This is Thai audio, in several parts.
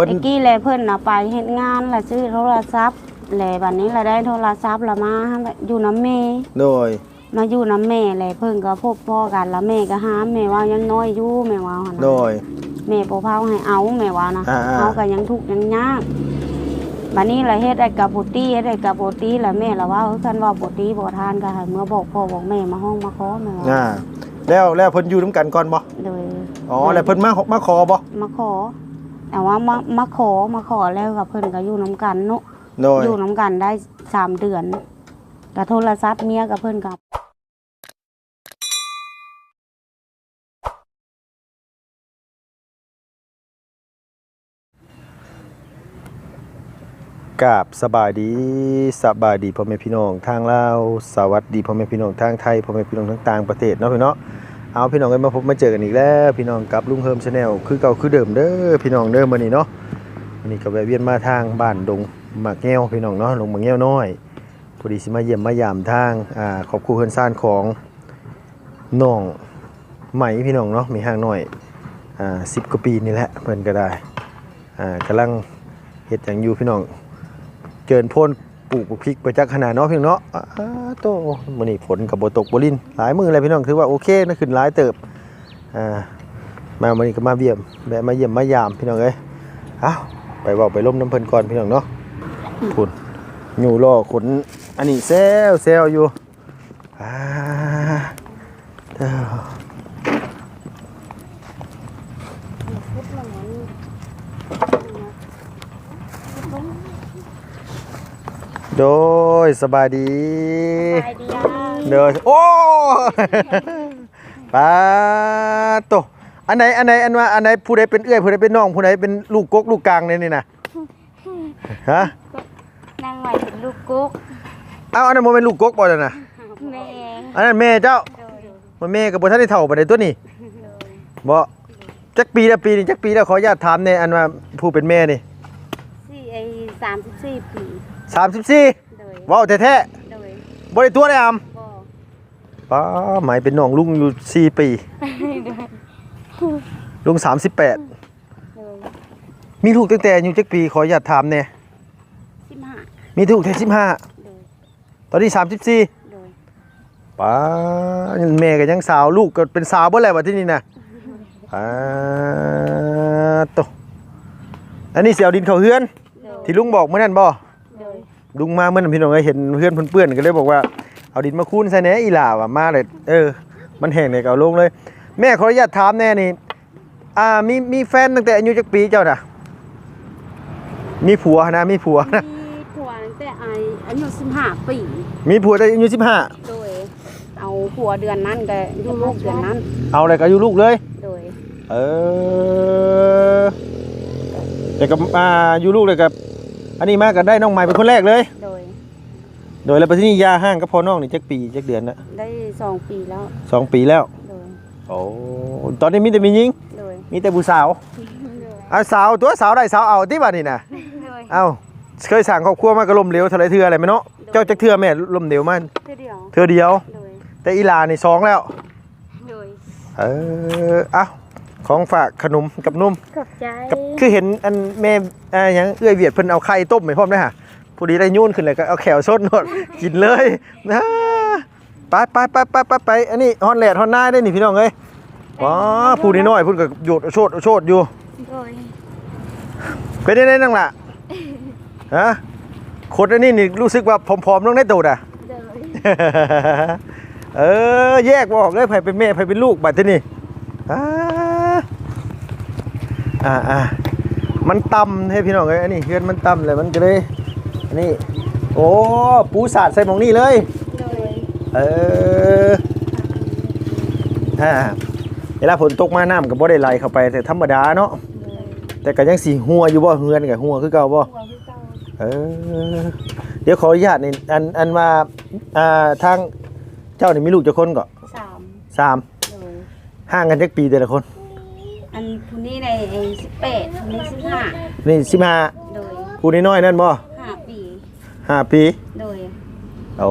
พิ่นไอ้กี้แลเพิ่นน่ะไปเฮ็ดงานและซื้อโทรศัพท์แลบัดนี้ละได้โทรศัพท์ละมาอยู่น้ำแม่โดยมาอยู่น้ำแม่แลเพิ่นก็พบพ่อกันแล้วแม่ก็หามแม่ว่ายังน้อยอยู่แม่ว่าหั่นน่ะโดยแม่บ่พาให้เอาแม่ว่านะอ่าๆเอาก็ยังทุกข์ยังยากบัดนี้ละเฮ็ดได้กับบ่ตีเฮ็ดได้กับบ่ตีแล้วแม่ละว่าเออคันว่าบ่ตีบ่ทานก็ให้เมื่อบอกพ่อบอกแม่มาห้องมาขอแม่ว่าอ่าแล้วแล้วเพิ่นอยู่นํกันก่อนบ่โดยอ๋อแล้วเพิ่นมามาขอบ่มาขอ แต่ว่ามามาขอมาขอแล้วกับเพิ่นก็อยู่น้ำกันเนาะโดยอยู่น้ำกันได้สามเดือนกับโทรศัพท์เมียกับเพิ่นกับกราบสบายดีสบายดีพ่อแม่พี่น้องทางลาวสวัสดีพ่อแม่พี่น้องทางไทยพ่อแม่พี่น้องทั้งต่างประเทศเนาะพี่เนาะ เอาพี่น้องกันมาพบมาเจอกันอีกแล้ว พี่น้องกับลุงเฮิมชาแนลคือเก่าคือเดิมเด้อพี่น้องเด้อมื้อนี้เนาะวันนี้ก็แวะเวียนมาทางบ้านดงหมากแง้วพี่น้องเนาะลงหมากแง้วน้อยพอดีสิมาเยี่ยมมายามทางอ่าขอบครัวเฮือนซ่านของน้องไหมพี่น้องเนาะมีห้างหน้อยอ่า10กว่าปีนี่แหละเพิ่นก็ได้อ่ากำลังเฮ็ดหยังอยู่พี่น้องเจิญพ่น ปลูกพริกไปจักขนาดเนาะพี่น้องเนาะอ้าโตมื้อนี้ฝนก็บ่ตกบ่ลินหลายมื้อเลยพี่น้องถือว่าโอเคนะขึ้นหลายเติบอ่ามามื้อนี้ก็มาเยี่ยมแวะมาเยี่ยมมายามพี่น้องเอ้ยเอ้าไปเว้าไปล้มน้ำเพลินก่อนพี่น้องเนาะพุ่นอยู่รอขนอันนี้แซวแซวอยู่อ่าเด้อ โดยสบายดี ไปดีเดินโอ้ ปาโตอันไหนอันไหนอันว่าอันไหนผู้ใดเป็นเอื้อยผู้ใดเป็นน้องผู้ใดเป็นลูกกกลูกกลางเนี่ยนี่นะฮะนั่งใหม่เป็นลูกกุ๊กเอาอันนั้นบ่เป็นลูกกกบ่ล่ะนะแม่อันนั้นแม่เจ้ามันแม่ก็บ่ทันได้เฒ่าปานใดตัวนี้บ่จักปีละปีนี่จักปีแล้วขออนุญาตถามในอันว่าผู้เป็นแม่นี่สี่ไอ้สามสิบสี่ปี 34โดยว้าวแท้โดยๆบ่ได้ตัวเลยอำบ่ป้าหมายเป็นน้องลุงอยู่สี่ปี ลุง38โดยมีลูกตั้งแต่อายุจักปีขออนุญาตถามแน่สิบห้ามีลูกแค่15โดยตอนนี้34โดยป้าแม่ก็ยังสาวลูกก็เป็นสาวเบ่แล้วบัดที่นี่นะป้าโตอันนี้เสียวดินเขาเฮือนโดยที่ลุงบอกเมื่อนั้นบ่โดย ลุงมาเมื่อนั้นพี่น้องก็เห็นเพื่อนเปื้อนๆก็เลยบอกว่าเอาดินมาคูนใส่แหน่อีหล่าว่ะมาเลยเออ มันแห้งเลยก็เอาลงเลย แม่ขออนุญาตถามแน่นี่อ่ามีมีแฟนตั้งแต่อายุจักปีเจ้าน่ะ มีผัวนะมีผัวนะมีผัวตั้งแต่ไออายุสิบห้าปี มีผัวแต่อายุ15โดย เอาผัวเดือนนั้นก็อยู่ลูกเดือนนั้น เอาอะไรก็อายุลูกเลย โดย เออแต่กับอ่าอยู่ลูกเลยกับ อันนี้มาก็ได้น้องใหม่เป็นคนแรกเลย โดย โดยแล้วไปที่นี่ยาห้างก็พอน้องนี่จักปีจักเดือนละได้สองปีแล้ว สองปีแล้ว โดย โอ้ตอนนี้มีแต่มียิง โดย มีแต่ผู้สาวโดย เอาสาวตัวสาวได้สาวเอาที่บ้านนี่นะโดยเอาเคยสั่งครอบครัวมากระลมเหลวเท่าไรเทืออะไรไหมเนาะเจ้าจักเทือแม่ลมเหลวมันเพื่อเดียว เทือเดียว โดย แต่อีหลานี่สองแล้ว โดย เออเอา ของฝากขนมกับนมขอบใจกับคือเห็นอันแม่อ่าหยังเอื้อยเวียดเพิ่นเอาไข่ต้มไปพร้อมนะฮะผู้ดีได้ยุ่นขึ้นเลยก็เอาแขวสดนวดกินเลยนะไปไปไปไปไปไปอันนี้ฮอนแลดฮอนนายได้นี่พี่น้องเอ้ยว้าผู้น้อยๆพุ่นก็โยดโชดโชดอยู่โดยเป็นได้นั่งล่ะฮะคนอันนี้นี่รู้สึกว่าผอมๆลงได้ตูดอะโดยเออแยกบอกเลยไผเป็นแม่ไผเป็นลูกบัดที่นี่อ่า อ่าอ่ามันต่ำให้พี่น้องเอ้ยอันนี้เฮือนมันต่ำเลยมันก็เลยอันนี้โอ้ปูสาดใส่หมองนี่เลยโดยเอออ่าเวลาฝนตกมาน้ำก็บ่ได้ไหลเข้าไปแต่ธรรมดาเนาะโดยแต่ก็ยังสีหัวอยู่บ่เฮือนกับหัวคือเก่าบ่หัวพี่เจ้าเออเดี๋ยวขออนุญาตนี่อันอันว่าอ่าทางเจ้านี่มีลูกจักคนก็สามสามโดยห่างกันจักปีแต่ละคน อันผู้นี้ในไอ้สิบแปดผู้นี้สิบห้านี่สิบห้าโดยผู้น้อยๆนั่นบ่ห้าปี ห้าปีโดยโอ้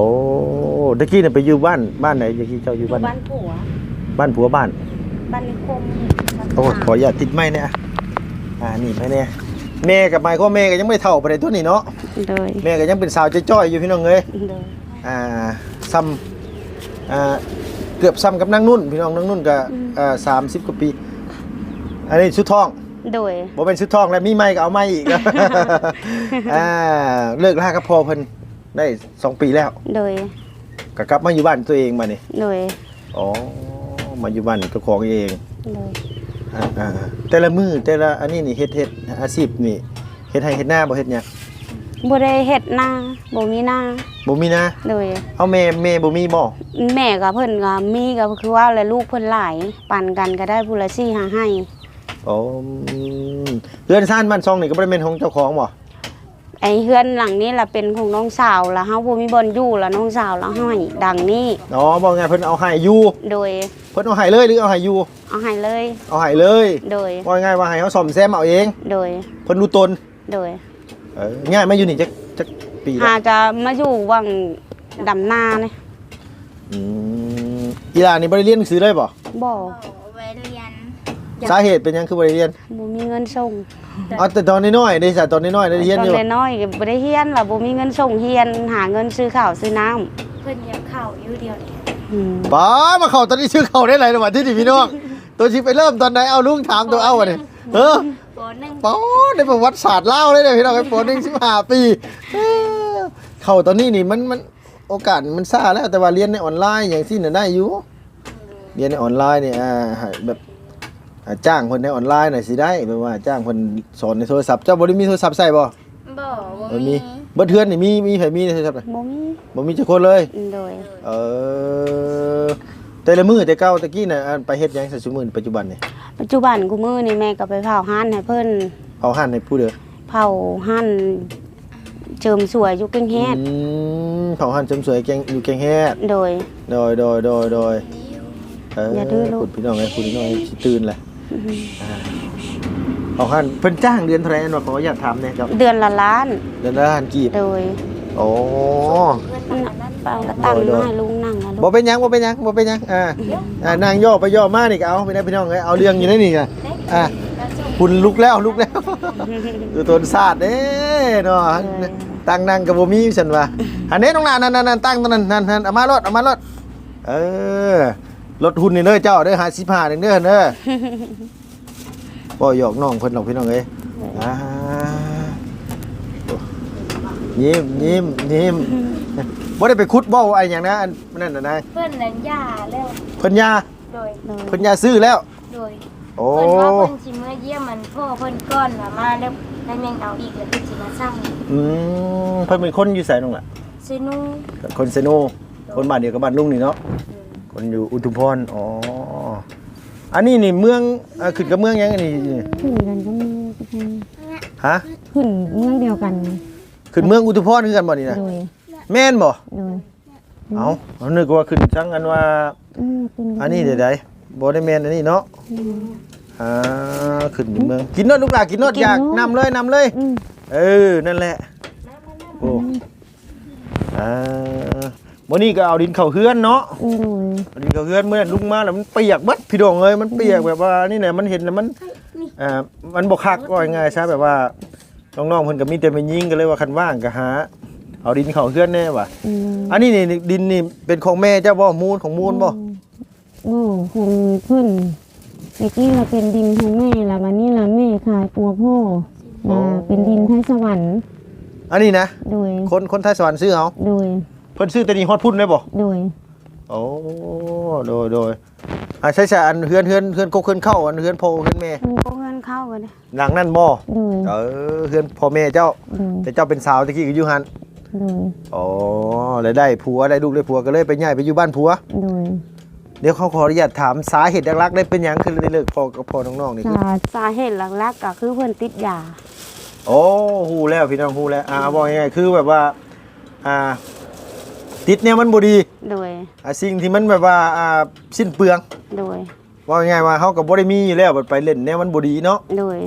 ตะกี้เนี่ยไปอยู่บ้านบ้านไหนตะกี้เจ้าอยู่บ้านไหนบ้านผัวบ้านผัวบ้าน บ้านนิคมบ้านโอ้ป่าขออย่าตติดไม้เนี่ยอ่านี่ไปเนี่ยแม่กับไมค์ก็แม่ก็ยังไม่เท่าไปเลยตัวนี้เนาะโดยแม่ก็ยังเป็นสาวจ้อยๆอยู่พี่น้องเอ้ยโดยอ่าซ้ำอ่าเกือบซ้ำกับนางนุ่นพี่น้องนางนุ่นก็อ่าสามสิบกว่าปี อันนี้ชุดทองโดยบ่เป็นชุดทองแล้วมีไม้ก็เอาไม้อีก อ่าเลิกลากับพ่อเพิ่นได้สองปีแล้วโดยก็กลับมาอยู่บ้านตัวเองมานี่โดยอ๋อมาอยู่บ้านเจ้าของเองโดยอ่าอ่าแต่ละมือแต่ละอันนี้นี่เฮ็ดเฮ็ดอาชีพนี่เฮ็ดให้เฮ็ดหน้าบ่เฮ็ดหยังบ่ได้เฮ็ดนาบ่มีนาบ่มีนะโดยเอาแม่แม่บ่มีบ่แม่กับเพิ่นก็มีก็คือว่าแล้วลูกเพิ่นหลายปั่นกันก็ได้ผู้ละ4 5ให้ อ๋ออืมเรือนซ่านบ้านซองนี่ก็บ่ได้แม่นของเจ้าของบ่ไอ้เฮือนหลังนี้ล่ะเป็นของน้องสาวแล้วเฮาบ่มีบ่อนอยู่แล้วน้องสาวแล้วให้ดังนี้อ๋อบอกไงเพิ่นเอาให้อยู่โดยเพิ่นเอาให้เลยหรือเอาให้อยู่เอาให้เลย เอาให้เลยโดยบอกไงว่าให้เขาซ่อมแซมเอาเองโดยเพิ่นรู้ตนโดยเออง่ายมาอยู่นี่จักจักปีแล้วหาก็มาอยู่วังดำนาเนี่ยอืมอีหลานนี่บ่ได้เรียนหนังสือเลยบ่บ่ไว้เรียน สาเหตุเป็นหยังคือบ่ได้เรียนบ่มีเงินส่งเอาแต่ตอนน้อยๆได้ซะตอนน้อยๆได้เรียนตออยู่นน้อยๆก็บ่ได้เรียนล่ะบ่มีเงินส่งเรียนหาเงินซื้อข้าวซื้อน้ำเพิ่นอยากเข้าอยู่เดียวนี่อืมป้ามาเข้าตอนนี้ชื่อเข้าได้หลายจังหวัดที่นี่พี่น้อง ตัวสิไปเริ่มตอนไหนเอาลุงถามตัวเอาอะนี่เออปหนึ่งป๊อได้ประวัติศาสตร์เล่าเลยเนี่ยพี่น้องไอ้ปอหนึ่งสิบห้าปีเอ้อเข้าตอนนี้นี่มันมันโอกาสมันซ่าแล้วแต่ว่าเรียนในออนไลน์อย่างที่น่ะได้อยู่เรียนในออนไลน์เนี่ยอ่าแบบอ่า จ้างคนในออนไลน์หน่อยสิได้แบบว่าจ้างคนสอนในโทรศัพท์เจ้าบ่ได้มีโทรศัพท์ใส่บ่บ่บ่เออมีมีเบิดเทือนนี่มีมีไผมีในโทรศัพท์น่ะบ่มีบ่มีจักคนเลย โดย เออแต่ละมือแต่เก่าตะกี้น่ะอันไปเฮ็ดหยังใส่ซุมื้อปัจจุบันนี่ปัจจุบันกูมือนี่แม่ก็ไปเผาห้านให้เพิ่นเอาหันให้ผู้เด้อเผาห้านเจิมสวยอยู่กึ่งแฮดอืมเผาหันเสริมสวยแกงอยู่แกงแฮดโดย โดยโดยโดยโดยเอออย่าดื้อลูกคุณพี่น้องไอ้คุณพี่น้องสิตื่นแหละอ่า เอาหันเพิ่นจ้างเดือนเท่าไหร่อันว่าขออยากถามเนี่ยครับเดือนละล้าน เดือนละหันกีบโดยโอ้เพิ่นอันนั้นปางก็ตั้งมาให้ลุงนั่งนะลูบ่กเป็นหยังบ่เป็นหยังบ่เป็นหยังอ่าอ่านางย่อไปย่อมานี่ก็เอาไปได้พี่น้องเอ้ยเอาเรื่องอยู่ในนี่ไงอ่าแล้วส่งคุณลุกแล้วลุกแล้วดูตนศาสตร์เด้เนาะตั้งนั่งกับบ่มีฉันว่าอันนี้น้องนานนั่นๆๆตั้งตรงนั้นนั่นๆเอามารถเอามารถเออ รถหุ่นนี่เด้อเจ้าเด้อ55นึงเด้อเด้อบ่หยอกน้องเพิ่นหรอกพี่น้องเอ้ยอ่ายิ้มยิ้มยิ้มบ่ได้ไปขุดบ่ไอ้หยังนะอันนั่นน่ะนายเพิ่นนั้นย่าแล้วเพิ่นยาโดยโดยเพิ่นยาซื้อแล้ว โดยโอ้เพิ่นว่าเพิ่นสิมาเยี่ยมมันพ่อเพิ่นก่อนว่ามาแล้วแล้วยังเอาอีกแล้วเพิ่นสิมาสร้างอืมเพิ่นเป็นคนอยู่ไสน้องล่ะซินูคนเซโนคนบ้านเดียวกับบ้านลุงนี่เนาะ คนอยู่อุทุมพร อ๋อ อันนี้นี่เมืองอ่าขึ้นกับเมืองหยังอันนี้ขึ้นกันก็มีฮะ ขึ้นเมืองเดียวกันขึ้นเมืองอุทุมพรคือกันบ่นี่นะโดยแม่นบ่ โดยเอาเอานึกว่าขึ้นจังอันว่า อืมขึ้นกัอันนี้เดี๋ยวใดบ่ได้แม่นอันนี้เนาะ อ่า ขึ้นอยู่เมือง กินเนอดลูกหลานกินเนอดอยากนำเลยนำเลย อืมเออ นั่นแหละ โอ้ อ่า วันนี้ก็เอาดินเข้าเฮือนเนาะโดยเอาดินเข้าเฮือนเมื่อนั้นลุงมาแล้วมันเปียกเบัดพี่ดองเอ้ยมันเปียกแบบว่านี่แหละมันเห็นแล้วมันอ่ามันบ่คักว่าง่ายๆซะแบบว่าน้องๆเพิ่นก็มีแต่ไปยิงกันเลยว่าคันว่างก็หา เอาดินเข้าเฮือนแน่ว่ะอืมอันนี้นี่ดินนี่เป็นของแม่เจ้าบ่มูลของมูลบ่โอ้คงเพื่อนเมื่อกี้เราเป็นดินของแม่ละวันนี้ละแม่ขายปัวพ่อมาเป็นดินไทยสวรรค์อันนี้นะ โดยคนคนไทยสวรรค์ซื้อเอาโดยเพิ่นซื้อแต่นี่ฮอดพุ่นได้บ่โดยโอ้โดยโดยอ่าใช่ใช่อันเฮือนเฮือนเฮือนกกเฮือนเข้าอันเฮือนโพเฮือนแม่เพิ่นก็เงินเข้ากันนะหลังนั่นบ่โดยเออเฮือนพ่อแม่เจ้า โดยแต่เจ้าเป็นสาวตะกี้ก็อยู่หันโดยอ๋อเลยได้ผัวได้ลูกได้ผัวก็เลยไปย้ายไปอยู่บ้านผัว โดยเดี๋ยวเขาขออนุญาตถามสาเหตุหลักๆได้เป็นหยังคือได้เลิกพ่อกับพ่อน้องๆนี่คือ สาสาเหตุหลักๆก็คือเพิ่นติดยา โอ้ฮู้แล้วพี่น้องฮู้แล้วอ่าบอกง่ายๆคือแบบว่า อ่า ติดเนี่ยมันบ่ดีโดยอ่าสิ่งที่มันแบบว่าอ่าสิ้นเปลือง โดย ว่าง่ายๆว่าเฮาก็บ่ได้มีอยู่แล้วบัดไปเล่นแนวมันบ่ดีเนาะโดย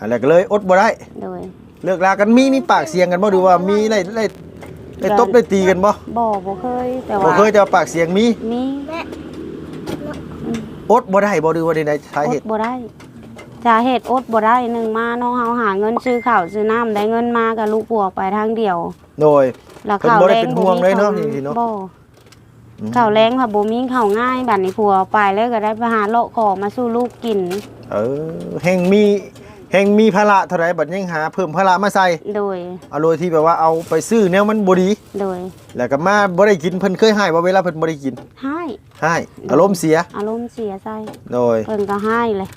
อะไรก็เลยอดบ่ได้ โดย เลิกลากันมีมีปากเสียงกันบ่ดูว่ามีไล่ไล่ไล่ตบได้ตีกันบ่บ่บ่เคย แต่บ่ว่าเคยจะปากเสียงมีมีอดบ่ได้บ่ดูว่าใดๆสาอเหดตุบ่ได้ จะเฮ็ดอดบ่ได้หนึ่งมาน้องเฮาหาเงินซื้อข้าวซื้อน้ำได้เงินมากับลูกผัวไปทางเดียว โดยแล้วเพิ่นข้าวบ่ได้แรงเป็นห่วงเลยเนาะมีจริงๆเนาะบ่ข้าวแรงค่ะบ่มีข้าวง่ายบัดนี้ผัวไปแล้วก็ได้ไปหาเลาะของมาสู่ลูกกิน เออแห่งมีแห่งมีภาระเท่าไหร่บัดยังหาเพิ่มภาระมาใส่โดยเอาโดยที่แบบว่าเอาไปซื้อแนวมันบ่ดีโดย แล้วก็มาบ่ได้กินเพิ่นเคยให้ว่าเวลาเพิ่นบ่ได้กินให้ให้อารมณ์เสีย อารมณ์เสียใจโดยเพิ่นก็ให้เลย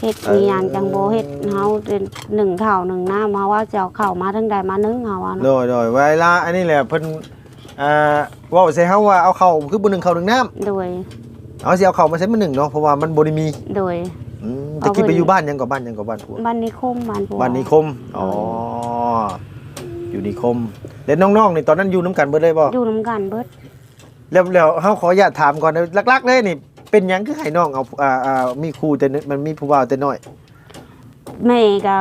เฮ็ดเออมีหยังจังบ่เฮ็ดเฮาเป็นหนึ่งข้าวหนึ่งน้ำเฮาว่าจะเอาข้าวมาทั้งใดมานึ่งเฮาว่าโดเนาะยโดยเวลาอันนี้แหละเพิ่นอ่าเว้าใส่เฮาว่าเอาเข้าวคือบ่หนึ่งเข้าวหนึ่งน้ำโดยเอาสิเอาเข้าวมาใส่มื้อหนึ่งเนาะเพราะว่ามันบ่ได้มีโดย อืมตะกี้ไปอยู่บ้านยังกับบ้านยังกับบ้านผัวบ้านนิคมบ้านผัวบ้านนิคมอ๋ออยู่นิคมแล้วน้องๆนี่ตอนนั้นอยู่น้ำกันเบิดเลยบ่ อยู่นํกันเบิดแล้วแล้วเฮาขออนุญาตถามก่อนนะหลักๆเลยนี่ เป็นหยังคือให้น้องเอาอ่าอ่ามีครูแต่นมันมีผู้บ่าวแต่น้อย แม่ก็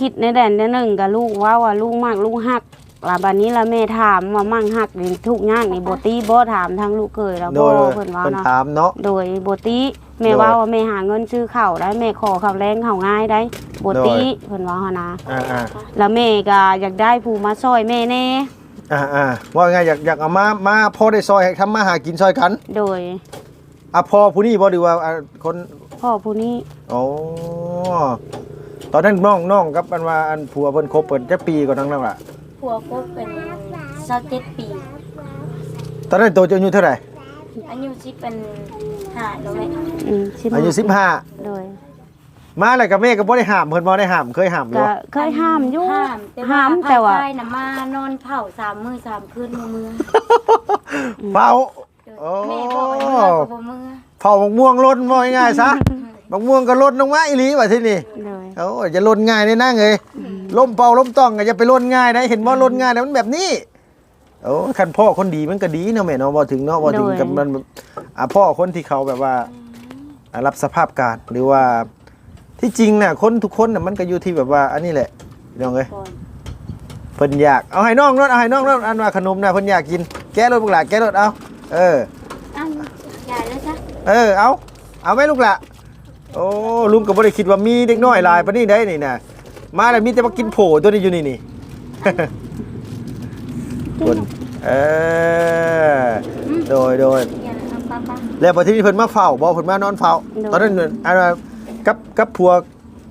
คิดในแดนในหนึ่งกับลูกว่าว่าลูกมากลูกฮักล่ะบัดนี้ละแม่ถามว่ามั่งฮักนี่ทุกอย่างนี่บ่ตีบ่ถามทางลูกเคยแล้วโดบ่ยเพิ่นว่าเพิ่นเนาะถามเนาะ โดยบ่ตีแม่ว่าว่าแม่หาเงินซื้อข้าวได้แม่ขอข้าวแรงข้าวง่ายได้บ่ตีเพิ่นว่าหั่นนะอ่าอ่าแล้วแม่ก็อยากได้ผู้มาช่วยแม่แน่อ่าอ่าว่าไงอยากอยากเอามามาพ่อได้ซอยให้ทำมาหากินซอยกัน โดย อะพ่อผู้นี้บ่ดีว่าอะคนพ่อผู้นี้อ๋อตอนนั้นน้องน้องกับอันว่าอันผัวเพิ่นคบเพิ่นจักปีก่อนนั้นแล้วล่ะผัวก็เป็นสักเจ็ดปี ตอนนั้นโตจะอายุเท่าไหร่อายุสิเป็นห้าแล้วแม่อืมสิบอายุโดย15มาแล้วกับแม่ก็บ่ได้ห้ามเพิ่นบ่ได้ห้ามเคยห้ามอยู่ก็เคยห้ามอยู่ห้ามแต่ห้าว่ามแต่ว่าภคใต้น่ะมานอนเผาสามมื้อสามคืนมื้อเมืองเฝ้า โดยแม่บอกให้เมื่อก็บ่เมื่อเผาบักม่วงล้นบ่ง่ายๆซะ บักม่วงก็ล้นลงมาอีหลีว่าที่นี่โดยโอ้ยจะล้นง่ายได้นั่งเอ้ยล้มเป่าล้มต้องก็อย่าไปล้นง่ายนะเห็นบ่ล้นง่ายนะมันแบบนี้โอ้คันพ่อคนดีมันก็ดีเนาะแม่เนาะบ่ถึงเนาะบ่ถึงกับมันอะพ่อคนที่เขาแบบว่าอะรับสภาพการหรือว่าที่จริงน่ะคนทุกคนน่ะมันก็อยู่ที่แบบว่าอันนี้แหละพี่น้องเอ้ย ก่อนเพิ่นอยากเอาให้น้องรถเอาให้น้องรถอันว่าขนมน่ะเพิ่นอยากกินแก้รถพวกหลานแก้รถเอา เอออ้าวอย่าเลยจ้ะเออ เอา เอาไหมลูกละโอ้ลุงก็บ่ได้คิดว่ามีเด็กน้อยหลายปานนี้ได้นี่น่ะมาแล้วมีแต่มากินโผตัวนี้อยู่นี่นี่ คนเออโดยโดยอย่าเลยครับป้าป้าแล้วพอที่นี่เพิ่นมาเฝ้าบ่เพิ่นมานอนเฝ้า ตอนนั้นอันว่ากับกับผัว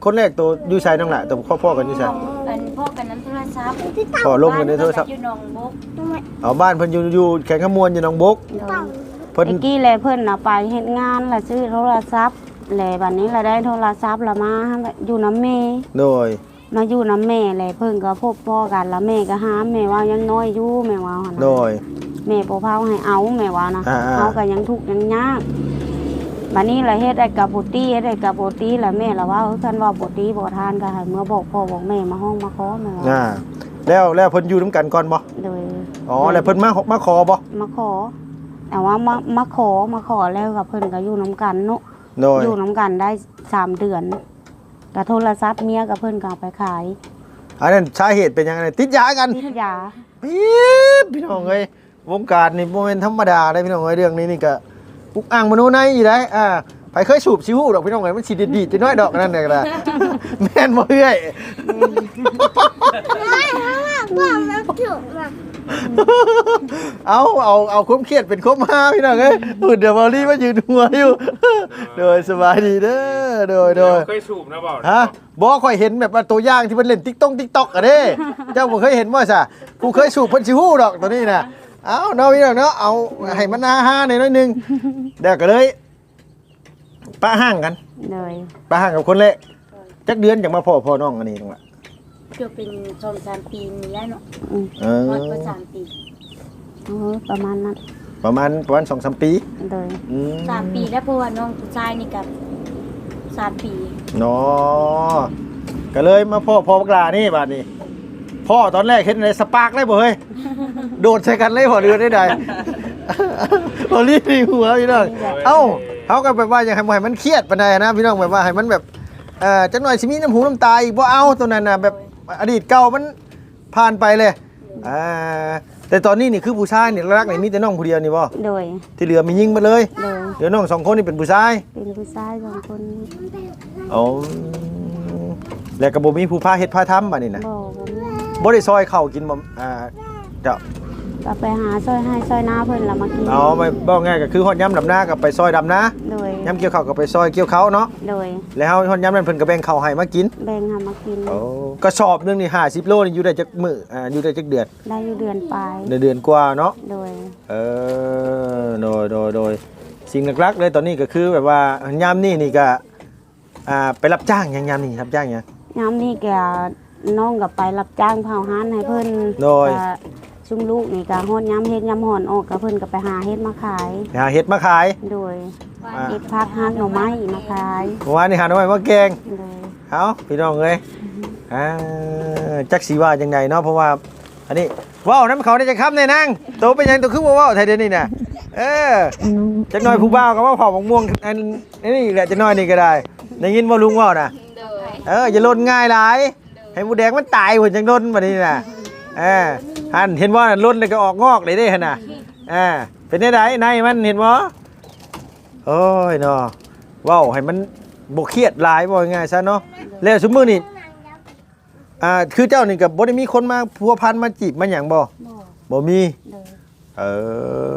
คนแรกตัวอยู่ชายนั่งแหละตัวพ่อพ่อกันอยู่ชายเป็นพ่อกันนั้นโทรศัพท์พอลงกันในโทรศัพท์ อยู่หนองบก เอาบ้านเพิ่นอยู่อยู่แข่งขมวนอยู่หนองบกโดยเพิ่นเมื่อกี้แลเพิ่นน่ะไปเฮ็ดงานละซื้อโทรศัพท์แลบัดนี้ละได้โทรศัพท์ละมาอยู่น้ำแม่โดยมาอยู่น้ำแม่แลเพิ่นก็พบพ่อกันละแม่ก็ห้ามแม่ว่ายังน้อยอยู่แม่ว่าหั่นโดน่ะยแม่บ่พาให้เอาแม่ว่านะอ่าๆเฮาก็ยังทุกข์ยังยากบัดนี้ละเฮ็ดได้กับบ่ตีเฮ็ดได้กับบ่ตีละแม่ละว่าเออคันว่าบ่ตีบ่ทานก็ให้เมื่อบอกพ่อบอกแม่มาห้องมาขอแม่ว่า อ่า แล้วแล้วเพิ่นอยู่นํกันก่อนบ่โดยอ๋อแล้วเพิ่นมามาขอบ่มาขอ แต่ว่ามามาขอมาขอแล้วกับเพิ่นก็อยู่น้ำกันเนาะโดยอยู่น้ำกันได้สามเดือนกับโทรศัพท์เมียกับเพิ่นก็เอาไปขายอันนั้นสาเหตุเป็นยังไงติดยากันติดยาปี๊บพี่น้องเอ้ยวงการนี่บ่แม่นธรรมดาเลยพี่น้องเอ้ยเรื่องนี้นี่ก็อุกอ่างมโนในอยู่ได้อ่า ไปเคยสูบชิฮู้ดอกพี่น้องเอ้ยมันสิดีๆจังน้อยดอกนั่นน่ะก็ได้แม่นบ่เอ้ยเอาเอาเอาความเครียดเป็นความฮาพี่น้องเอ้ยอุ่นเดี๋ยวบอลลี่มายืนหัวอยู่ โดยสบายดีเด้อโดยโดยเคยสูบนะบอกฮะบอกข่อยเห็นแบบว่าตัวอย่างที่มันเล่นติ๊กต็อกติ๊กต็อกอะเด้เจ้าบ่เคยเห็นบ่ซะกูเคยสูบเพิ่นสิฮู้ดอกตัวนี้น่ะเอาเนาะพี่น้องเนาะเอาให้มันฮาๆหน่อยหนึงเดี๋ยวก็เลย ป้าห้างกันเลยป้าห้างกับคนเละจักเดือนจังมาพ่อพ่อน้องอันนี้ตรงละเกือบเป็นสองสามปีนี่แล้วเนาะอืมเออฮอดก็สามปีเออประมาณนั้นประมาณประมาณ2-3ปีเลยอืมสามปีแล้วเพราะว่าน้องผู้ชายนี่กับสามปีเนาะก็เลยมาพ่อพ่อบักลานี่บาดนี้ พ่อตอนแรกเห็นในสปาร์กเลยบ่เฮ้ย โดดใส่กันเลยพอเรือได้ใด พอรีบในหัวพี่น้องเอ้า เขาก็แบบว่าอยากให้บ่ให้มันเครียดปานใดนะพี่น้องแบบว่าให้มันแบบเอ่อจักหน่อยสิมีน้ำหูน้ำตาอีกบ่เอาตัวนั้นน่ะแบบอดีตเก่ามันผ่านไปเลยอ่าแต่ตอนนี้นี่คือผู้ชายนี่รักนี่มีแต่น้องผู้เดียวนี่บ่โดย ที่เหลือมียิงหมาเลยโดยเดี๋ยวน้องสองคนนี่เป็นผู้ชายเป็นผู้ชายสองคนอ๋อแล้วก็บ่มีผู้พาเฮ็ดพาทำบัดนี้นะบ่บ่มีบ่ได้ซอยข้าวกินบ่อ่าเจ้า ก็ไปหาซอยให้ซอยหน้าเพิ่นละมากินเอาไม่บ่ง่ายก็คือฮอดยามดำนาก็ไปซอยดำนาโดยยามเกี่ยวข้าวก็ไปซอยเกี่ยวข้าวเนาะโดยแล้วฮอดยามนั้นเพิ่นก็แบ่งข้าวให้มากิน แบ่งหามากินโอ้กระสอบหนึงนี่50โลนี่อยู่ได้จักมื้ออ่าอยู่ได้จักเดือนได้อยู่เดือนปลายเดือนเดือนกว่าเนาะโดยเออโดยโดยโดยสิ่งหลักๆเลยตอนนี้ก็คือแบบว่ายามนี่นี่ก็อ่าไปรับจ้างหยังยามนี่รับจ้างหยังยามนี้แกน้องกับไปรับจ้างเผาห้านให้เพิ่นโดยก็ ชุมลูกนี่ก็ฮอดยามเฮ็ดยามหอนออกก็เพิ่นก็ไปหาเฮ็ดมาขายหาเห็ดมาขายโดยอ่าเฮ็ดพักฮักหน่อไม้มาขายเมื่อวานนี่หาหน่อยมาแกง โดยเอาพี่น้องเลยอ่าจักสีว่าจังไงเนาะเพราะว่า อันนี้ว้าวน้ำเขาได้จะค้ำในนั่งโตเป็นหยังตัวคือว่าว้าวไทยเดยวนี่น่ะเออน้องจักหน่อยผู้บ่าวก็ว่าเผาหมกม่วงอันนี่แหละจักหน่อยนี่ก็ได้ได้ยินว่าลุงว่าวน่ะโดยเอออย่าลนง่ายหลายให้หมูแดงมันตายหุ่นจังลนแบบนี้น่ะเออ หันเห็นว่าลนเลยก็ออกงอกเลยได้หั่นน่ะเอ่าเป็นได้ไดในมันเห็นบ่โอ้ยเนาะว้าวให้มันบ่เครียดหลายบ่ง่ายซะเนาะแล้วสมมือนี่อ่าคือเจ้านี่กับบ่ได้มีคนมาพัวพันมาจีบมาหยังบ่บ่บ่มีโดยเอ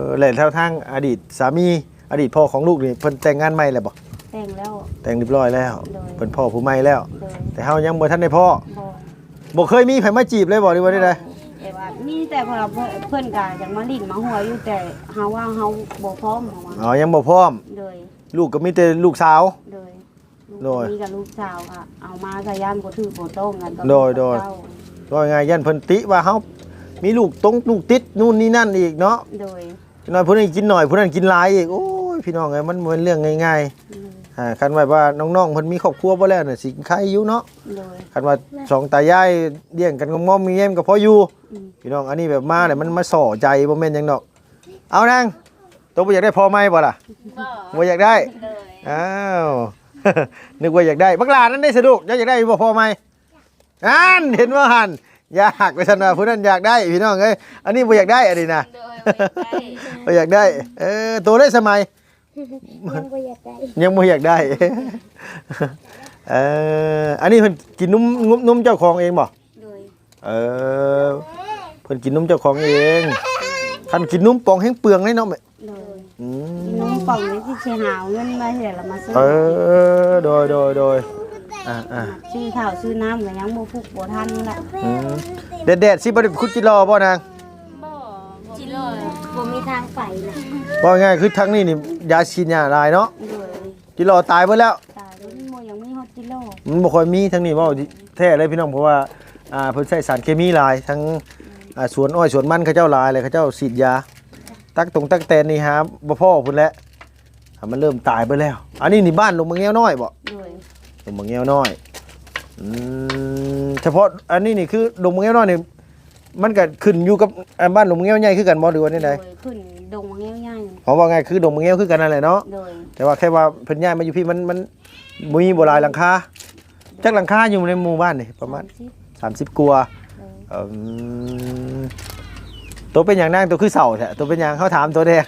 อแล้วแถวทางอดีตสามีอดีตพ่อของลูกนี่เพิ่นแต่งงานใหม่แล้วบ่แต่งแล้วแต่งเรียบร้อยแล้วโดยเพิ่นพ่อผู้ใหม่แล้วโดยแต่เฮายังบ่ทันได้พ่อบ่บ่เคยมีไผมาจีบเลยบ่หรือว่าได้ไดแต่ ว่ามีแต่พอเราเพิ่นก็อยากมาลิ้นมาหัวอยู่แต่เฮาว่าเฮาบ่พร้อมเฮาว่าอ๋อยังบ่พร้อมโดยลูกก็มีแต่ลูกสาวโดยโดย มีกับลูกสาวค่ะ เอามาก็ย่านบ่ถือบ่ต้องกันโดยโดยว่าไงยันเพิ่นติว่าเฮามีลูกตรงลูกติดนู่นนี่นั่นอีกเนาะโดยจักหน่อยผู้นี้กินหน่อยผู้นั้นกินหลายอีกโอ้ยพี่น้องเอ้ยมันบ่เป็นเรื่องง่ายๆ อ่าคันว่าว่าน้องๆเพิ่นมีครอบครัวบ่แล้วน่ะสิใครอยู่เนาะโดย คันว่าสองตายายเลี้ยงกันงอมๆมีแย้มก็พออยู่อืม พี่น้องอันนี้แบบมาเนี่ยมันมาส่อใจบ่แม่นหยังดอก เอานางตัวบ่อยากได้พอไหมบ่ล่ะบ่บ่อยากได้โดยอ้าว นึกว่าอยากได้บักหลานั้นได้สะดวกอยากได้บ่พอไหมอันเห็นว่าหันอยากไปซั่นว่าผู้นั้นอยากได้พี่น้องเอ้ยอันนี้บ่อยากได้อันนี้นะโดยบ่อยากได้ เออตัวได้สมัย ยังบ่อยากได้ยังบ่อยากได้ เอออันนี้เพิ่นกินนมนมนมเจ้าของเองบ่โดยเออเพิ่นกินนมเจ้าของเองคันกินนมปองแห้งเปลืองเลยเนาะแม่โดยอืมกินนมป่องนี่สิสิหาเงินมาเฮ็ดละมาซื้อเออโดยโดยโดยอ่าอ่าซื้อข้าวซื้อน้ำก็ยังบ่พุกบ่ทันละอืมเด็ดเด็ดๆสิบ่ได้คุดจิรอบ่นางบ่จิโร่บ่มี ทางไปนะว่าง่ายคือทั้งนี้นี่ยาฉีดยาลายเนาะโดยจิรอตายเบิดแล้ว ตายแล้วนี่บ่ยังมีฮอดกิโลมันบ่ค่อยมีทั้งนี้เว้าแท้เลยพี่น้องเพราะว่าอ่าเพิ่นใช้สารเคมีหลายทั้งอ่าสวนอ้อยสวนมันเขาเจ้าหลายเลยเขาเจ้าฉีดยา ตักตรงตักแตนนี่ฮะบ่พ่อพุ่นแหละอ่ามันเริ่มตายเบิดแล้ว อันนี้นี่บ้านลงมาแง้วน้อยบ่โดยดงมะเงี้ยวน้อยอืมเฉพาะอันนี้นี่คือดงมะเงี้ยวน้อยนี่ มันก็ขึ้นอยู่กับอันบ้านดงมะเงี้ยวใหญ่คือกันบ่หรือว่านี่โดไดยขึ้นดงเงี้ยวใหญ่เพราะว่าไงคือดงมะเงี้ยวคือกันนั่นแหละเนาะโดยแต่ว่าแค่ว่าเพิ่นย้ายมาอยู่พี่มันมันบ่มีบ่หลายหลังคาจักหลังคาอยู่ในหมู่บ้านนี่ประมาณ30 30กว่าโดยเอิ่มตัวเป็นอย่างนั่งตัวคือเสาแท้ตัวเป็นอย่างเขาถามตัวแดง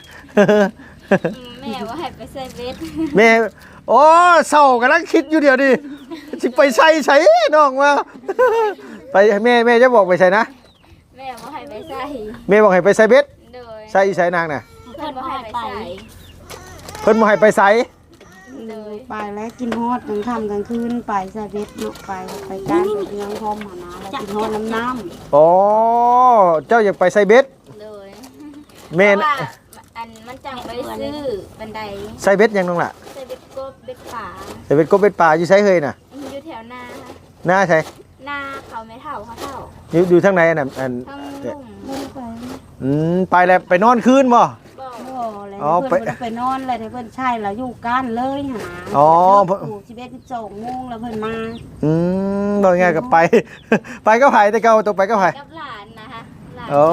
แม่ว่าให้ไปใส่เวทแม่โอ้เศร้ากำลังคิดอยู่เดี๋ยวดิสิไปใส่ใส่น้องมาไปแม่แม่จะบอกไปใส่นะ แม่ว่าให้ไปใส่แม่บอกให้ไปใส่เบ็ดโดยใส่อีใส่นางน่ะเพิ่นว่าให้ไปใส่เพิ่นบอกให้ไปใส่โดยไปแล้วกินฮอดกลางค่ำกลางคืนไปใส่เบ็ดเนาะไปไปจ้างไปเลี้ยงพร้อมหานาแล้วกินฮอดน้ำน้ำอ๋อเจ้าอยากไปใส่เบ็ดโดยแม่เพนราะว่าอันมันจังไปซื้อบันไดใส่เบ็ดยังน้องล่ะใส่เบ็ดกบเบ็ดป่าใส่เบ็ดกบเบ็ดป่าอยู่ใส่เฮยน่ะอยู่แถวนาหน้าใส่นาเขาไม่เท่าเขาเท่า อยู่อยู่ทางไหนน่ะอันทั้งลุ่มบ่ได้ไปอืมไปแล้วไปนอนคืนบ่ บ่บ่เลยอ๋อเพิ่นไปบ่ได้ไปนอนเลยเพิ่นใช่แล้วอยู่กันเลยหาอ๋อเลิกปลูก11 12โมงแล้วเพิ่นมาอืมบอกง่ายกับไป ไปก็ไผแต่เก่าตัวไปก็ไผกับหลานนะคะหลานโอ้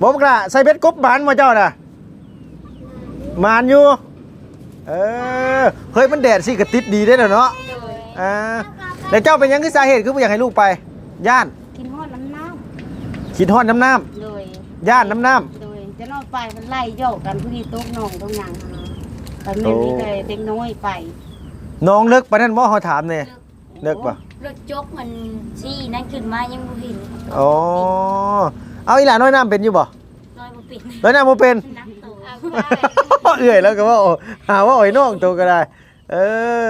บอกกละใส่เบ็ดกบบานมาเจ้าน่ะมานอยู่ เออเฮ้ยมันแดดสิกระติดดีได้แล้วเนาะ โดยอ่าแล้วเจ้าเป็นหยังคือสาเหตุคือบ่อยากให้ลูกไป ย่านกินฮอดน้ำน้ คิดฮอดน้ำน้ำโดยำย่านน้ำน้ำโดยจะนอนไปมันไล่โยกกันผู้นี้ตกหนองตรงหยังหาแต่แม่มีแต่เด็กน้อยไปน้องเลิกปานนั้นบ่เฮาถามแน่เลิกบ่รถจกมันซี่นั่นขึ้นมายังบ่เห็นอ๋อเอาอีหลาน้อยน้ำเป็นอยู่บ่น้อยบ่ปิดน้อยน้ำบ่เป็น นักโตเอื่อยแล้วก็ว่าโอ้หาว่าโอ้ยน้องตัวก็ได้ เอ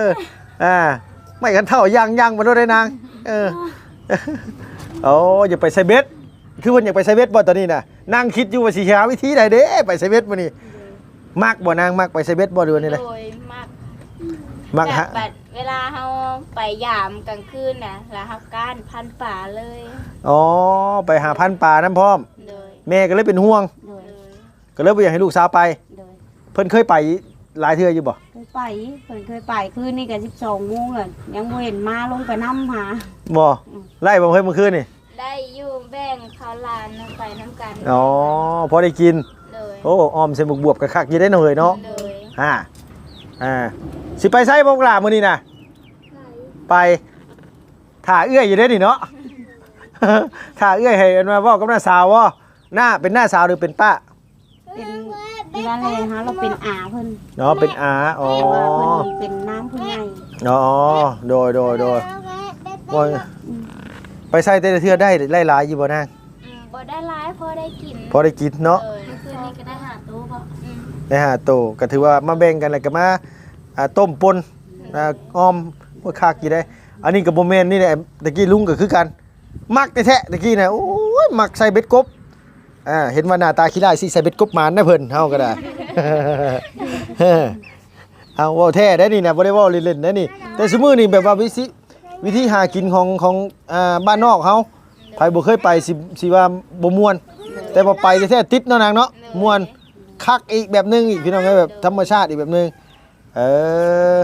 อ อ่า ไม่กันเท่ายังยังมาด้วยได้นาง เออ โอ้อย่าไปไซเบส คือวันอยากไปไซเบสบ่ตอนนี้น่ะนางคิดอยู่ว่าสิหาวิธีใดเด้ไปไซเบสมื้อนี้มักบ่นางมักไปไซเบสบ่เดือนนี้เลย โดยมากมักแบฮะบบัดเวลาเฮาไปยามกลางคืนน่ะแล้วเฮาก้านพันป่าเลย อ๋อไปหาพันธุ์ปลาน้ำพร้อม โดย แม่ก็เลยเป็นห่วง โดย โดย ก็เลยบ่อยากให้ลูกสาวไป โดยเพิ่นเคยไปหลายเทื่ออยู่บ่เคยไปเพิ่นเคยไปคืนนี้ก็12โมงเลยยังบ่เห็นมาลงไปน้ำหา บ่ไล่บ่เคยเมื่อคืนนี่ ได้อยู่แบ่งข้าวหลานนำไปน้ำกันอ๋อพอได้กินโดยโอ้ออมใส่บวบๆกับคักอยี่ได้หน่อยเนาะโดยอ่าอ่าสิไปไสบ่กล้ามื้อนี้น่ะไปถ่าเอื้อยอยู่ได้นี่เนาะ ถ่าเอื้อยให้อันว่าเว้ากับหน้าสาวว่าหน้าเป็นหน้าสาวหรือเป็นป้าเป็นเวลาเลยฮะเราเป็นอาเพิ่นเนาะเป็นอาอ๋อแต่ว่าเพิ่นเป็นน้ำผู้ใหญ่อ๋อโดยโดยโดยว่า ไปใส่แต่ละเทื่อได้ไล่หลายอยู่บ่นางอืมบ่ได้ร้ายพอได้กินพอได้กินเนาะโดยเมื่อคืนนี้ก็ได้หาตู้บ่อืมนะฮะโตก็ถือว่ามาแบ่งกันแล้วก็มาอ่าต้มปนอ่าอ้อมว่าคากี่ได้ อันนี้กับโมเมนนี่แหละตะกี้ลุงก็คือกัน มักแท้ๆตะกี้นะโอ้ยมักใส่เบ็ดกบอ่าเห็นว่าหน้าตาขี้ได้ายสิใส่เบ็ดกบหมานนะเพิ่นเฮาก็ได้ เอาเว่าแท้ได้นี่นะบ่ได้เว้าเล่นๆนะนี่ แต่ซุมื้อนี่แบบว่าวิธี วิธีหากินของของอ่าบ้านนอกเฮาไผบ่เคยไปสิสิว่าบ่ม่วน แต่พอไปแท้ๆติดเนาะนางเนาะม่วนคักอีกแบบนึงอีกพี่น้องเอ้ยแบบธรรมชาติอีกแบบนึงเออ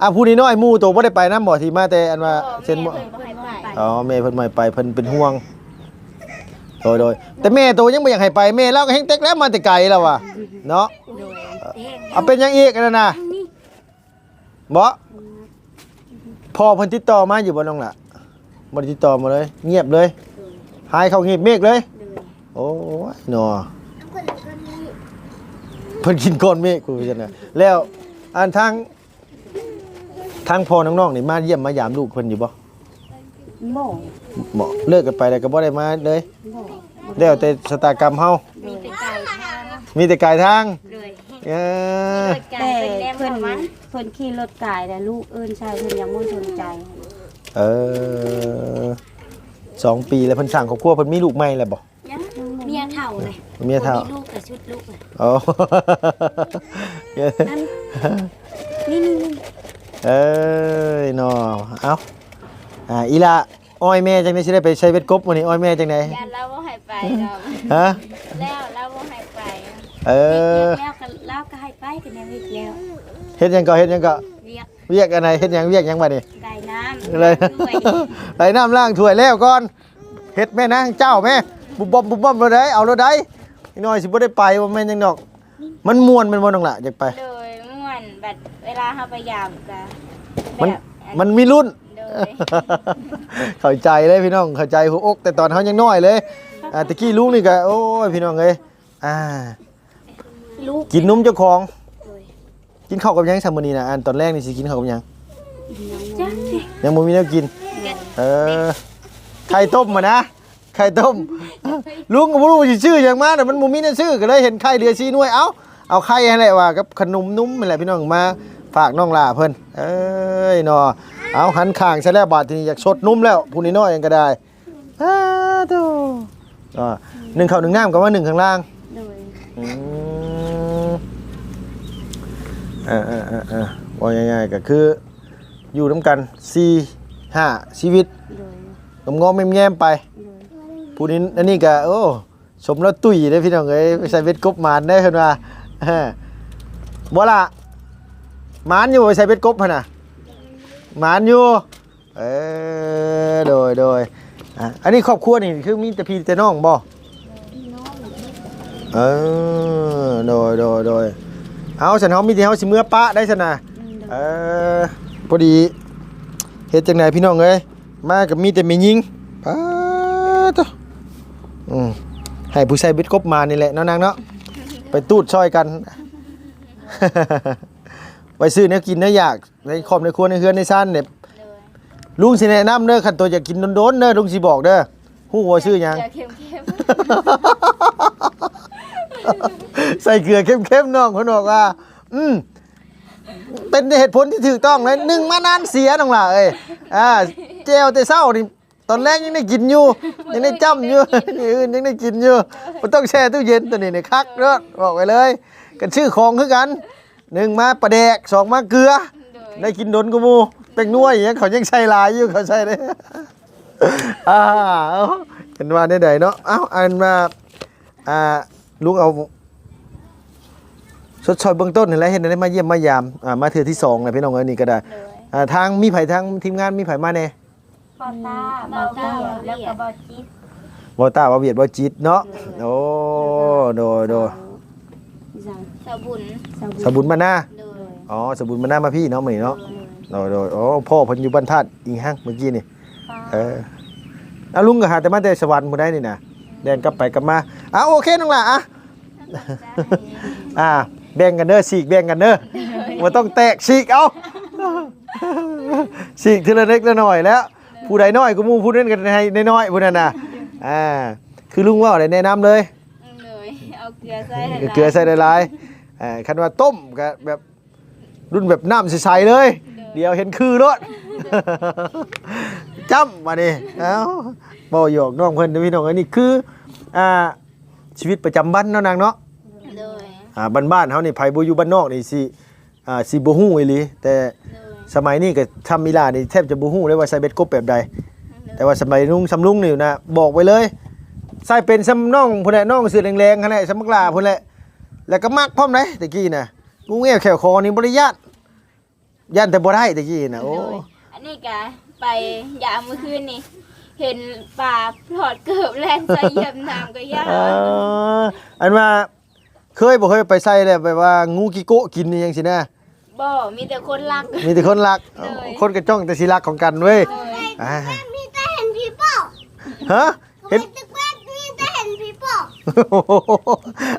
อะผู้นี้น้อยหมู่ตัวบ่ได้ไปนำบ่ที่มาแต่อันว่าเซ็นบ่แม่เพิ่นบ่ให้ไปอ๋อแม่เพิ่นไม่ไปเพิ่นเป็นห่วงโดยโดยแต่แม่ตัวยังบ่อยากให้ไปแม่เราก็แฮงเต็กแล้วมาแต่ไกลแล้วว่ะเนาะเอาเป็นยังอีกนนั่นน่ะบ่ พ่อเพิ่นติดต่อมาอยู่บ่น้องล่ะบ่ได้ติดต่อมาเลย เงียบเลยหายเข้าเงียบเมฆเลยโอ้ยหนอเพิ่นกินก้อนเมฆกูจังนะแล้วอันทางทางพ่อน้องๆนี่มาเยี่ยมมายามลูกเพิ่นอยู่บ่บ่บ่เลิกกันไปแล้วก็บ่ได้มาเลยบ่แล้วแต่ชะตากรรมเฮามีแต่ไก่ทางมีแต่กายทาง เลยเออไก่แต่เป็นแนมเพิ่นเข้ามา เพิ่นขี่รถกายแต่ลูกเอิ้นชายเพิ่นยังบ่สนใจ เออสองปีแล้วเพิ่นสร้างครอบครัวเพิ่นมีลูกใหม่แล้วบ่ยังเมียเฒ่าเลยเมียเฒ่ามีลูกกับชุดลูกเลยโอ้นี่นี่นี่เอ้ยหนอเอ้าอ่าอีละอ้อยแม่จังได๋สิได้ไปใช้เบ็ดกบมื้อนี้อ้อยแม่จังได๋ยานเราบ่ให้ไปดอกฮะแล้วเราบ่ให้ไปเออแล้วก็แล้วก็ให้ไปกันเนี่ยอีกแล้ว เฮ็ดหยังก็เฮ็ดหยังก็เรียกเวียกอันไหนเฮ็ดหยังเวียกหยังบัดนี้ไก่น้ำเลยด้วยไหลน้ำล้างถ้วยแล้วก่อนเฮ็ดแม่นางเจ้าแม่บุบบอมบุบบอมเราได้เอาเราได้อีน้อยสิบ่ได้ไปว่าแม่นยังดอก มันม่วนแมันบ่น้องล่ะอยากไป โดยม่วนแบบเวลาเฮาไปยามก็มันแบบอัมันมีรุ่น โดย เข้าใจเลยพี่น้องเข้าใจหัวอกแต่ตอนเขายังน้อยเลยอ่าตะกี้ลุงนี่ก็โอ้ยพี่น้องเอ้ยอ่าลูกกินนมเจ้าของ กินข้าวกับหยังซัมมื้อนี้นะอันตอนแรกนี่สิกินข้าวกับหยังจ้ะยังบ่มีแนวกิน เออไข่ต้มมานะไข่ต้ม ลุงก็บ่รู้ว่าสิชื่อหยังมาแต่มันบ่มีแนวชื่อก็เลยเห็นไข่เดือ4หน่วยเอ้าเอาไข่ให้แหละว่ากับขนมนุ่มนั่นแหละพี่น้องมาฝากน้องลาเพิ่นเอ้ยเนาะเอาหันข้างซะแล้วบาดทีนี้อยากสดนุ่มแล้วผู้นี้น้อยยังก็ได้อ้าโตอ่าหนึ่งข้าวหนึ่งน้ำกับว่าหนึ่งข้างล่าง โดย อืมเอ่าอ่าอ่าอ่าว่าง่ายๆก็คือ อยู่น้ำกันสี่ห้าชีวิตโดยงมงอมแง้มๆไป โดยผู้นี้อันนี้ก็โอ้สมแล้วตุ้ยได้อพี่น้องเอ้ยไปใส่เบ็ดกบหมานได้เพิ่นว่าฮะบ่ล่ะหมานอยู่ไปใส่เบ็ดกบหั่นน่ะหมานอยู่เออโดยโดยอะอันนี้ครอบครัวนี่คือมีแต่พี่แต่น้องบ่เออโดยโดยโดย เอาฉันเฮามีแต่เฮาสิเมื่อปะได้ซั่นน่ะเออพอดีเฮ็ดจังไดพี่น้องเอ้ยมากับมีแต่แม่ยิงป้าตวอืมให้ผู้ใช้เบ็ดกบมานี่แหละเนาะนางเนาะไปตูดช่อยกัน ไปซื้อเนื้อกินเนื้ออยากในครอบในครัวในเฮือนในซ่านเนี่ยเลยลุงสิแนะนำเด้อคันตัวอยากกินโดนๆเด้อลุงสิบอกเด้อฮู้ว่าชื่อหยังเกลือเค็มใส่เกลือเข้มๆน้องเพิ่นบอกว่า อืมเป็นเหตุผลที่ถูกต้องเลยหนึ่งมานานเสียน้องล่ะเอ้ยอ่าเจลแต่เศร้านี่ตอนแรกยังได้กินอยู่ยังได้จ้ำอยู่อย่างอื่นยังได้กินอยู่บ่ต้องแช่ตู้เย็นตัวนี้นี่คักเด้อบอกไว้เลยกันชื่อของคือกันหนึ่งมาปลาแดกสองมาเกลือๆเลยได้กินโดนกูมูเป็นนัวอย่างเงี้ยเขายังใช้หลายอยู่เขาใช้เลยอ่าเอาเห็นว่าได้ใดเนาะเอ้าอันมาอ่าลุงเอา ชดชอยเบื้องต้นเห็นแล้วเห็นได้มาเยี่ยมมายามอ่ามาเถือที่สองเลยพี่น้องเอ้ยนี่ก็ได้เลยอ่าทางมีไผทางทีมงานมีไผมาแน่บอต้าบอต้าแล้วก็บอจิตบอต้าบอเวียดบอจิตเนาะโอ้โดยโดยสบุนสบุญมาหน้าเลยอ๋อสบุญมาหน้ามาพี่เนาะมื้อนี้เนาะโดยโดยโอ้พ่อเพิ่นอยู่บ้านธาตุอิงห้างเมื่อกี้นี่เออเอาลุงก็หาแต่มาแต่สวรรค์บ่ได้นี่นะเดินกลับไปกลับมาอะโอเคน้องล่ะอะอ่า แบ่งกันเด้อฉีกแบ่งกันเด้อบ่ต้องแตกฉีกเอาฉีกทีละเล็กละหน่อยแล้ว ผู้ใดน้อยก็หมู่ผู้นั้นกันให้น้อยๆผู้นั้นน่ะอ่าคือลุงว่าอะไรแนะนำเลยเลยเอาเกลือใส่ให้เกลือใส่หลายๆอ่าคันว่าต้มก็แบบรุ่นแบบน้ำใสๆเลย เดี๋ยวเห็นคือรถจ้ำมาดิเอ้าบ่หยอกน้องเพิ่นเด้อพี่น้องอันนี้คืออ่าชีวิตประจำวันเนาะนางเนาะเลย อ่าบ้านๆเฮานี่ไผบ่อยู่บ้านนอกนี่สิอ่าสิบ่ฮู้อีหลีแต่เลยสมัยนี้ก็ทำมิลานี่แทบจะบ่ฮู้เลยว่าใส่เบ็ดกบแบบใด แต่ว่าสมัยลุงสำลุงนี่นะบอกไว้เลยใส่เป็นสำน้องพุ่นแหละน้องเสื้อแรงๆคั่นแหละสำมักลาพุ่นแหละแล้วก็มักพร้อมเด้ตะกี้น่ะงูแง่วแขวคอนี่บ่ได้ย่านย่านแต่บ่ได้ตะกี้น่ะโอ้เลยอันนี้กะไปยามเมื่อคืนนี่ เห็นปลาพลอดเกือบแล่นใส่เหยียบน้ำก็ยาก เอ่ออันว่า เคยบ่เคยไปใส่แล้วแบบว่างูกิโกะกินนี่จังซี่นะบ่มีแต่คนรัก มีแต่คนรักเลยคนก็จ้องแต่สิรักของกันเว้ยเลยอ่ามีแต่เห็นผีเป้าฮะเห็นตึกแรกมีแต่เห็นผีเป้า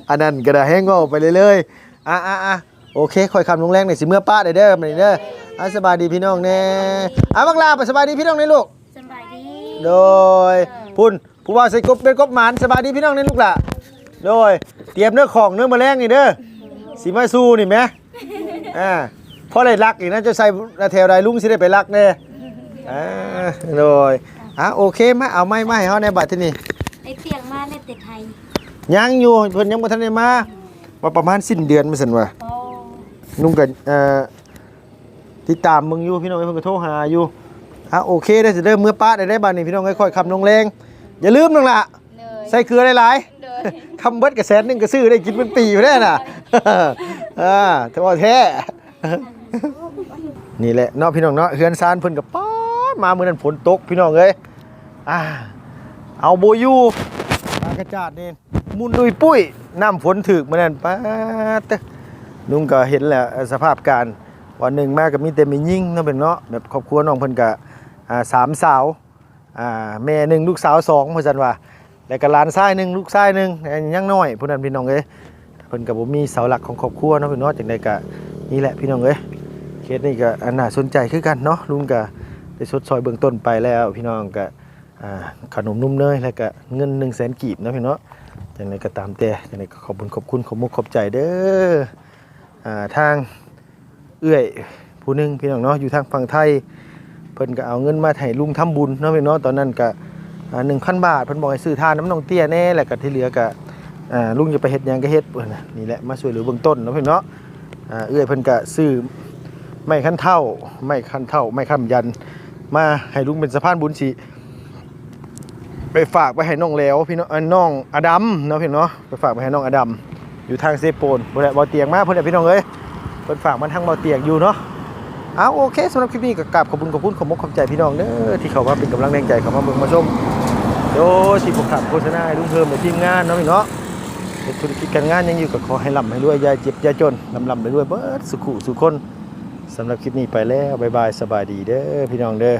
อันนั้นก็ได้แห้งเว่าไปเรื่อยๆอะอะอะโอเคค่อยคำลงแรงหน่อยสิเมื่อป้าได้เด้อมานี่เด้ออะสบายดีพี่น้องแน่อะบักลาไปสบายดีพี่น้องนี่ลูกสบายดีโดยพุ่นผู้ว่าใส่กบเป็นกบหมานสบายดีพี่น้องนี่ลูกล่ะ โดยเตรียมเนื้อของเนื้อแมลงนี่เด้อสิมาสู้นี่แหมอ่าพอได้รักอีกนะจะใส่แถวใดลุงสิได้ไปรักแน่อ่าโดยอะโอเคมาเอาไม้มาให้เฮาในบัดที่นี่ไอเตียงมาในติดไทยยังอยู่เพิ่นยังบ่ทันได้มาว่าประมาณสิ้นเดือนมาซั่นว่าโอ้นุ่งก็เอ่อติดตามมึงอยู่พี่น้องเอ้ยเพิ่นก็โทรหาอยู่อะโอเคได้สิเด้อมื้อป้าได้ได้บัดนี้พี่น้องค่อยๆคำลงแรงอย่าลืมนึงล่ะเลยใส่เกลือหลายเลยๆ คำเบิดก็แสนหนึงก็ซื้อได้กินเป็นปีอยู่ได้น่ะอ่าแต่ว่าแท้นี่แหละเนาะพี่น้องเนาะเฮือนซานเพิ่นก็ป๊ามาเมื้อนั้นฝนตกพี่น้องเอ้ยอ่าเอาโบยูปากระจาดนี่มุนดุยปุ้ยน้ำฝนถึกเมื้อนั้นป๊าดเด้อลุงก็เห็นแหล้วสภาพการวันหนึ่งมาก็มีแต่มียิ่งเนาะเป็นเนาะแบบครอบครัวน้องเพิ่นก็อ่าสามสาวอ่าแม่หนึ่งลูกสาวสองเพิ่นซั่นว่า แล้วก็หลานชายหนึ่งลูกชายหนึ่งยังน้อยผู้นั้นพี่น้องเอ้ยเพิ่นก็บ่มีเสาหลักของครอบครัวเนาะพี่น้องจังไดก็นี่แหละพี่น้องเอ้ยเคสนี้ก็อันน่าสนใจคือกันเนาะลุงก็ได้ชดซอยเบื้องต้นไปแล้ว พี่น้องก็ขนมนุ่มเนยแล้วก็เงิน1 0 0 0 0แสนกีบเนาะพี่น้องจังไดก็ตามแต่จังไดก็ขอบคุณขอบคุณขอบมุกขอบใจเด้ออ่าทางเอื้อยผู้หนึงพี่น้องเนาะอยู่ทางฝั่งไทยเพิ่นก็เอาเงินมาให้ลุงทำบุญเนาะพี่น้องตอนนั้นก็ หนึ่งพันบาทเพิ่นบอกให้ซื้อทานน้ำนองเตี้ยแน่แหละก็ที่เหลือก็อ่าลุงจะไปเฮ็ดยังก็เฮ็ดเพิ่นนี่แหละมาช่วยเหลือเบื้องต้นเนาะเพิ่นเนาะเอื้อยเพิ่นก็ซื้อไม้คันเท่าไม้คันเท่าไม้ค้ำยัน มาให้ลุงเป็นสะพานบุญสิไปฝากไปให้น้องแล้วพี่น้องเอ่อน้องอดัมเนาะพี่เนาะไปฝากไปให้น้องอดัมอยู่ทางเซโปนบ่ได้บ่เตียงมาเพิ่นน่พี่น้องเอ้ยเพิ่นฝากมันทางบ่เตียงอยู่เนาะเอาโอเคสำหรับคลิปนี้ก็กราบขอบคุณขอบคุณขอบมกขอบใจพี่น้องเด้อที่เข้ามาเป็นกำลังแรงใจเข้ามาเบิ่งมาชม โดยที่ผมขับโฆษณาให้ลุงเพิ่มในทีมงานเนาะพี่เนาะธุรกิจการงานยังอยู่กับขอให้ร่ำให้รวยยาเจ็บยาจนลำลำไปด้วยเบิดสุขุสุขคนสำหรับคลิปนี้ไปแล้วบายบายสบายดีเด้อพี่น้องเด้อ